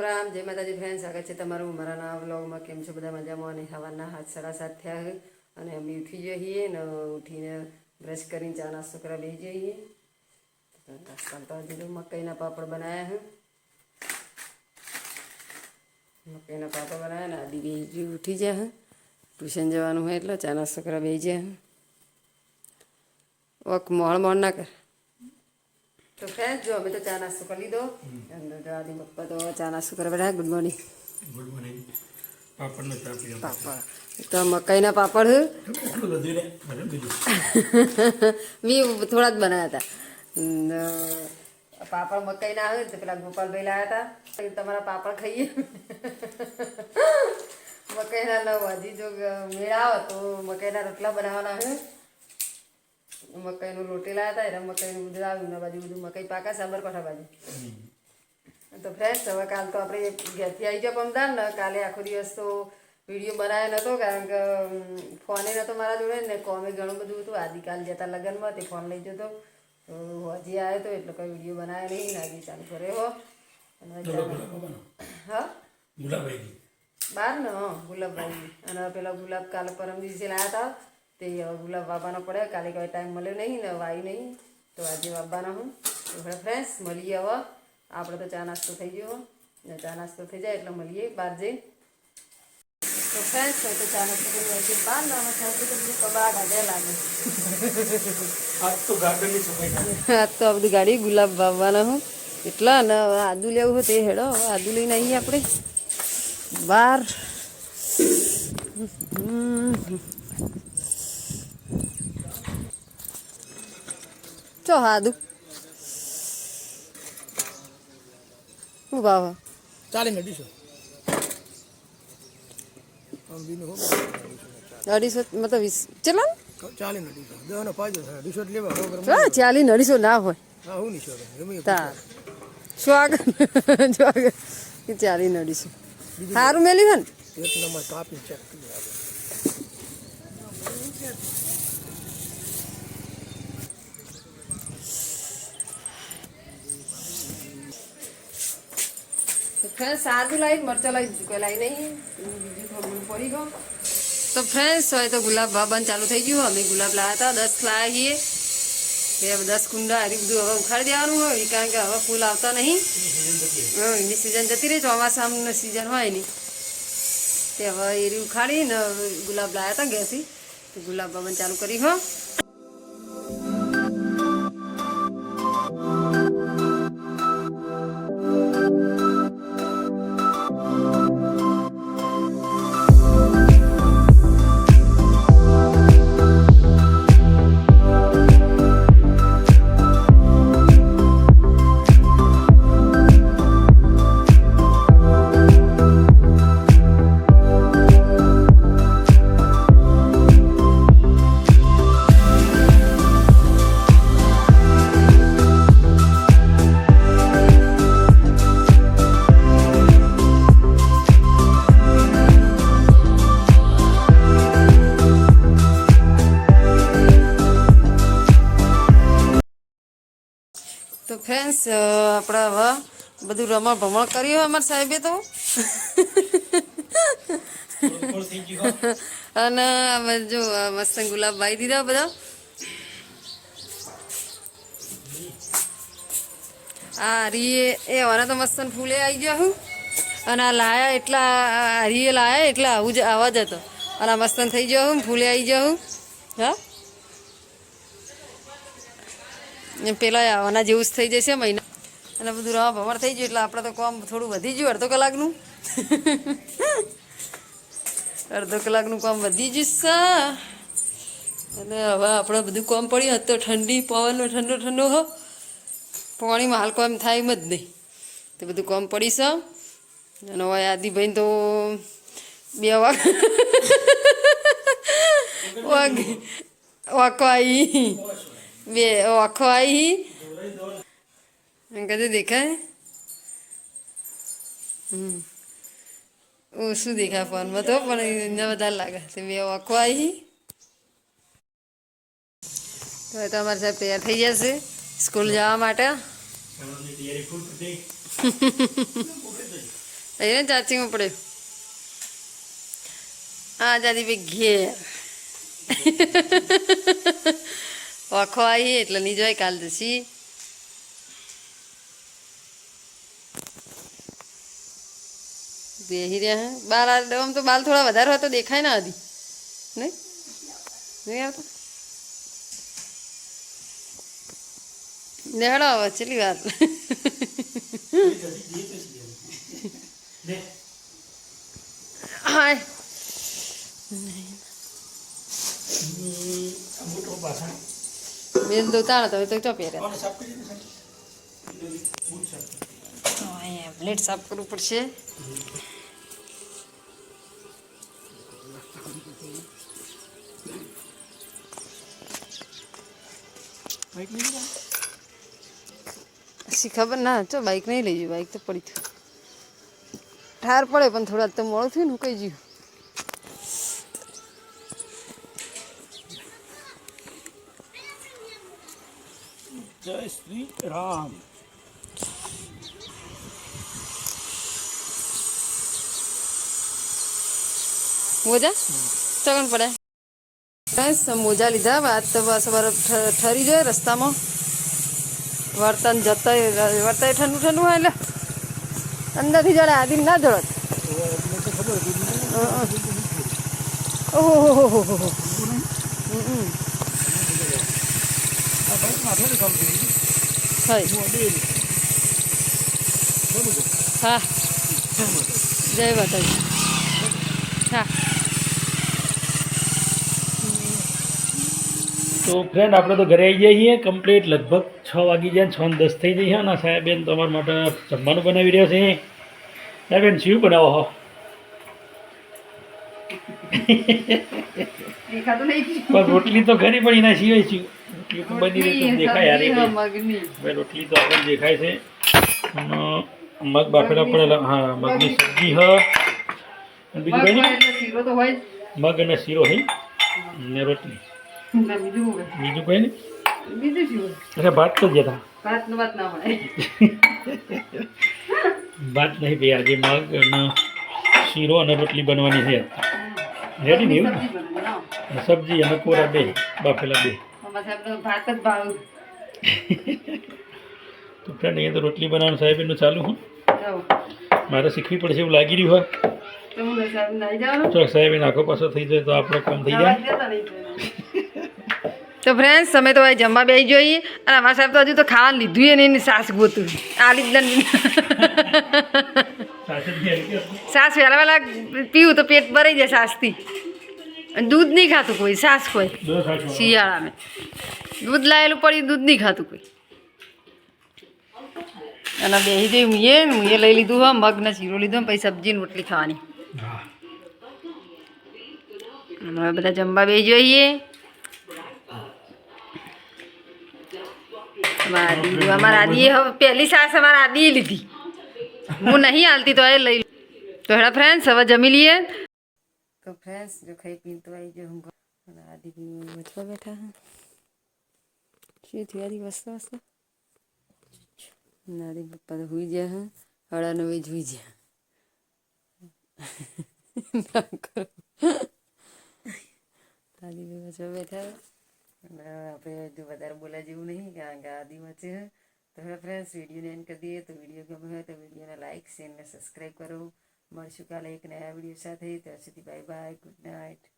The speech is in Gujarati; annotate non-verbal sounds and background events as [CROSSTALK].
રામ, જય માતાજી ફ્રેન્ડ સ્વાગત છે તમારું મારા ના વ્લોગમાં. કેમ છો બધા મજામાં? અને સવારના હાથ સાડા સાત થયા અને અમે ઉઠી જઈએ ને, ઉઠીને બ્રશ કરીને ચા નાસ્તો કરવા બેસી જઈએ. મકાઈના પાપડ બનાવ્યા છે. મકાઈના પાપડ બનાવ્યા ને, આદિ બેસી ઉઠી જાય ટ્યુશન જવાનું હોય એટલે ચા નાસ્તો કરવા બેસી જાય ઓક મોળ મોળ ના કર. તો ફ્રેન્ડ જો અમે તો ચા નાસ્તો કરી લીધો. દાદી પપ્પા તો ચા નાસ્તો કરવા બેઠા. ગુડ મોર્નિંગ ગુડ મોર્નિંગ પાપડ. તો મકાઈના પાપડ [LAUGHS] મેં થોડા જ બનાવ્યા હતા. પાપડ મકાઈના આવે તો પેલા ગોપાલભાઈ લાવ્યા હતા. તમારા પાપડ ખાઈએ. [LAUGHS] મકાઈના લવ હજી જો મેળા આવે તો મકાઈના રોટલા બનાવવાના છે મકાઈનું રોટી લાવ્યા હતા એટલે મકાઈનું બધું આવ્યું ને બાજુ બધું મકાઈ પાકા સાબરકાંઠા બાજુ. તો ફ્રેન્ડ્સ હવે કાલ તો આપણે ઘેરથી આવી જાવ અમદાવાદ ને કાલે આખો દિવસ તો વીડિયો બનાવ્યો નહોતો કારણ કે ફોને નહોતો મારા જોડે ને કોમે ઘણું બધું હતું. આદિકાલ જતા લગ્નમાં તે ફોન લઈ જતો. તો હજી આવ્યો તો એટલે કોઈ વીડિયો બનાવ્યો નહીં ને હજી ચાલુ કર્યો હો. બાર ને ગુલાબભાઈ અને પેલા ગુલાબ કાલે પરમ દિવસે લાવ્યા હતા તે ગુલાબ વાવવાનો પડે કાલે કોઈ ટાઈમ મળ્યો નહીં ને વાવી નહીં તો આજે વાવવાના હું. તો હવે ફ્રેન્ડ્સ મળીએ હવે. આપણે તો ચા નાસ્તો થઈ ગયો ને ચા નાસ્તો થઈ જાય એટલે મળીએ બહાર જઈ. તો ફ્રેન્ડ્સ હોય તો ચા નાસ્તો કરી હોય છે બહાર ના તો બધું કબાટ આજે લાગે. આજ તો આ બધી ગાડી ગુલાબ વાવવાના હું. એટલા ને આદુ લેવું હોય તે હેડો. હવે આદુ લઈને આવીએ આપણે. બાર. ચો આદુ શું ભાવ? ચાલી અઢીસો. અઢીસો મતલબ વીસ. ચલો અઢીસો. અઢીસો લેવા હા ચાલી અઢીસો ના હોય. જો ચાલી અઢીસો. સારું મેલી ને? એક નંબર કાપી ચેક કરી ફ્રેન્ડ સાદું લાવી મરચા લાવી લાવી નહીં. પડી ગયો. તો ફ્રેન્ડ્સ હવે તો ગુલાબ બાબાને ચાલુ થઈ ગયું. અમે ગુલાબ લાવ્યા હતા, દસ લાવ્યા છીએ બે, દસ કુંડા, હરી બધું હવે ઉખાડી દેવાનું હોય. કારણ કે હવે ફૂલ આવતા નહીં. હા એની સિઝન જતી રહી ચોમાસાની સિઝન હોય નહીં. તે હવે એરી ઉખાડીને ગુલાબ લાવ્યા હતા ઘેરથી. ગુલાબ બાબાને ચાલુ કરી, હો. ફ્રેન્ડ્સ આપણે હવે બધું રમણ ભમણ કર્યું અમાર સાહેબે તો. અને જો મસ્ત ગુલાબ વાઈ દીધા બધા. આ હરીએ, એ હવે તો મસ્ત ફૂલે આવી ગયા હું. અને આ લાયા એટલા, આ હરીએ લાયા એટલે આવું જ આવા જ હતો. અને આ મસ્તન થઈ ગયો હું, ફૂલે આવી ગયો હું હા એમ પેલા આવવાના જેવું જ થઈ જશે મહિના. અને બધું રવા ભમર થઈ ગયું એટલે આપણે તો કામ થોડું વધી ગયું અડધો કલાકનું. અડધો કલાકનું કામ વધી જશે. અને હવે આપણે બધું કામ પડ્યું હતું તો ઠંડી પવનનો ઠંડો ઠંડો હો. પાણીમાં હાલ કામ થાય એમ જ નહીં. તે બધું કામ પડી છે. અને હવે આદિભાઈ તો બે વાગ વાગ વાકો આવી બે વાકો આવી કદી દેખાય હમ શું દેખાય ફોનમાં તો પણ એને વધારે લાગે બે આખો આવી તો તમારી સાથે તૈયાર થઈ જશે સ્કૂલ જવા માટે ચાચી એને ચાચીમાં પડ્યો આ જાદી ભાઈ ઘેર ઓખો આવી એટલે નહીં જોઈ કાલ દસી બેહી રહ્યા હા બાર આમ તો બાલ થોડા વધારે હોય તો દેખાય ના હજી નહીં નહીં આવતો નેહડો આવે છેલ્લી વાત હાય બેન તો તમે તો ચો પહેરે કોને સાફ કરી દીધું બૂટ સાફ કરી. અહીંયા પ્લેટ સાફ કરવું પડશે બાઈક પછી ખબર ના ચો બાઈક નહીં લઈ જયું બાઈક તો પડી થયું ઠાર પડે પણ થોડા તો મોડું થયું ને હું કઈ ગયું જય શ્રી રામ મોજા ચગન પડે બસ મોજા લીધા વાત તો બસ અમારો ઠરી જાય રસ્તામાં. વર્તન જતા વર્તાય ઠંડુ ઠંડુ હોય એટલે અંદરથી જડે આદિમ ના જડત ઓહો હો હો હો હો કામ કરી દીધું. હોય હું અડેલી. હા જય માતાજી હા તો ફ્રેન્ડ આપણે તો ઘરે આવી જઈએ કમ્પ્લીટ લગભગ છ વાગી જાય છ દસ થઈ જઈ છે અને સાહેબેન તમારા માટે જમવાનું બનાવી રહ્યા છે. સાહેબેન શું બનાવો હો? પણ રોટલી તો ઘરે પણ એના સિવાય શું? રોટલી તો દેખાય એ ભાઈ રોટલી તો આપણને દેખાય છે. અને મગ બાફેલા પડેલા હા મગની સબ્જી હ. બીજું કઈ. મગ અને શીરો હે? ને રોટલી. બીજું કઈ બીજું અરે ભાત તો જતા ભાતનું વાત ના હોય. ભાત નહીં ભાઈ આજે મગ અને શીરો અને રોટલી બનવાની છે. રેડી ને એવું? સબ્જી ના. ને અને કોરા બે બાફેલા બે. તો ફ્રેન્ડ અહીંયા તો રોટલી બનાવવાનું સાહેબ એનું ચાલુ હું. મારે શીખવી પડશે એવું લાગી રહ્યું હોય. તો સાહેબ નાઈ તો આખો પાછો થઈ જાય તો આપણો કામ થઈ જાય. તો ફ્રેન્ડ્સ તમે તો જમવા બેસી જોઈએ અને અમારા સાહેબ તો હજુ તો ખાવાનું લીધું એ નહીં સાસ ગોતું. આ લીધા સાસ વહેલા વહેલા પીવું તો પેટ ભરાઈ જાય સાસથી. દૂધ નહીં ખાતું કોઈ સાસ કોઈ. શિયાળામાં. દૂધ લાયેલું પડ્યું દૂધ નહીં ખાતું કોઈ. અને બેસી જઈ મુએ મુએ લઈ લીધું હા મગ ને શીરો લીધો પછી સબ્જી ને રોટલી ખાવાની. હવે બધા જમવા બે જોઈએ. અમારા અમારા આદીએ હવે પહેલી સાસ અમારા આદીએ લીધી. હું નહીં હાલતી તો એ લઈ તો હેડા ફ્રેન્ડ્સ હવે જમી લઈએ. તો ફ્રેન્ડ્સ જો ખાઈ પીને તો આવી ગયો હું અને આદિ વચવા બેઠા હા શું થયું આદિ વસ્તુ વસ્તુ નાદી પપ્પા તો હુઈ ગયા હા હળા નવે જ હુઈ ગયા ના કરો દાદી બી વચવા બેઠા અને આપણે જો વધારે બોલા જેવું નહીં કારણ કે આદિ વચ્ચે છે તો હવે ફ્રેન્ડ્સ વિડીયોને એન્ડ કરી દઈએ તો વીડિયો ગમે હોય તો વિડીયોને લાઇક શેર અને સબસ્ક્રાઈબ કરો મળશું કાલે એક નયા વીડિયો સાથે ત્યાં સુધી બાય બાય ગુડ નાઇટ